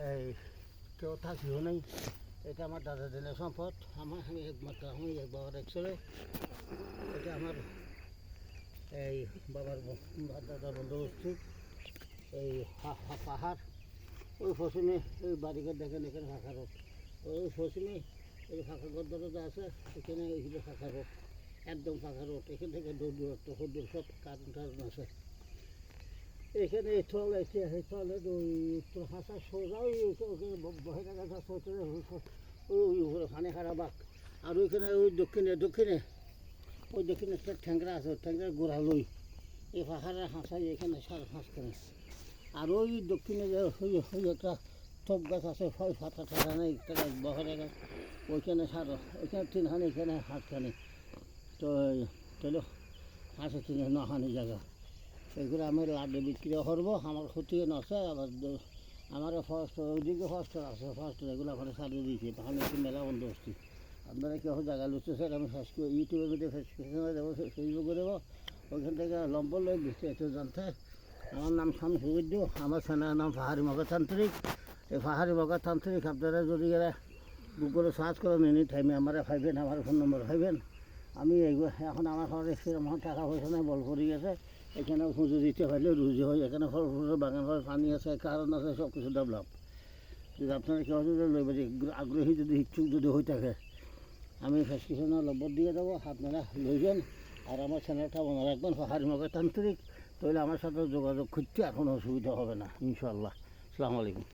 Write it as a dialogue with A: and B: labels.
A: এই কেউ থাকিও নেই। এটা আমার দাদা দিনের সম্পদ। আমার আমি একমাত্র আমি এক বাবার এক এটা আমার এই বাবার ব- বা- দাদার বন্দোবস্তি এই পাহাড় ওই পশ্চিমে ওই বাড়িঘর দেখেন এখানে ফাঁকা রোড ওই পশ্চিমে এই ফাঁকা ঘর দরজা আছে এখানে এইগুলো ফাঁকা রোড একদম ফাঁকা রোড এখান থেকে দূর দূরত্ব দূর সব কারণ টারণ আছে। এখানে টয়লেট এই টয়লেট ওই হাসা সোজা, ওই ওখানে সোজা ওই উপরে খারাপ আর ওইখানে ওই দক্ষিণে দক্ষিণে, ওই দক্ষিণে একটা ঠ্যাংরা আছে ঠ্যাংরা গোড়া লই। এই পাহাড়ের হাসাই এখানে সার মাঝখানে আর ওই দক্ষিণে যে ওই ওই একটা টপ গাছ আছে, ফল ফাটা টাটা নেই, একটা বহেরা গাছ ওইখানে সার ওইখানে তিনখানে এখানে হাতখানে তো চলো হাসে তিনে নখানি জায়গা। এগুলো আমি লাড্ডু বিক্রি করব, আমার ক্ষতিও নষ্ট আবার আমার ফার্স্ট ওইদিকে ফার্স্ট আছে ফার্স্ট এগুলো আমার সারিয়ে দিয়েছি তখন একটু মেলা বন্ধ হচ্ছে। আপনারা কেউ জায়গা লুচছে স্যার আমি ফেসবুক ইউটিউবের মধ্যে ফেসবুকে দেবো ফেসবুকে দেবো, ওইখান থেকে লম্বর লই দিচ্ছে একটু জানতে। আমার নাম শামসুবিদ্য আমার চ্যানেলের নাম পাহাড়ি মগতান্ত্রিক এই পাহাড়ি মগতান্ত্রিক আপনারা যদি এরা গুগলে সার্চ করেন এনি টাইমে আমার পাইবেন, আমার ফোন নম্বর পাইবেন। আমি এখন আমার ঘরে সেরকম টাকা পয়সা নেই, বল পড়ে গেছে। এখানে পুজো দিতে পারলে রুজি হয়, এখানে ফল ফুলের বাগান হয়, পানি আছে, কারণ আছে, সব কিছু ডেভেলপ। যদি আপনারা কেউ যদি লইবে যে আগ্রহী যদি, ইচ্ছুক যদি হয়ে থাকে, আমি প্রেসক্রিপশনের নম্বর দিয়ে দেবো, আপনারা লইবেন। আর আমার চ্যানেলটা মনে রাখবেন পাহাড়ি মগতান্ত্রিক তাহলে আমার সাথে যোগাযোগ করতে এখন অসুবিধা হবে না ইনশাল্লাহ আসসালামু আলাইকুম।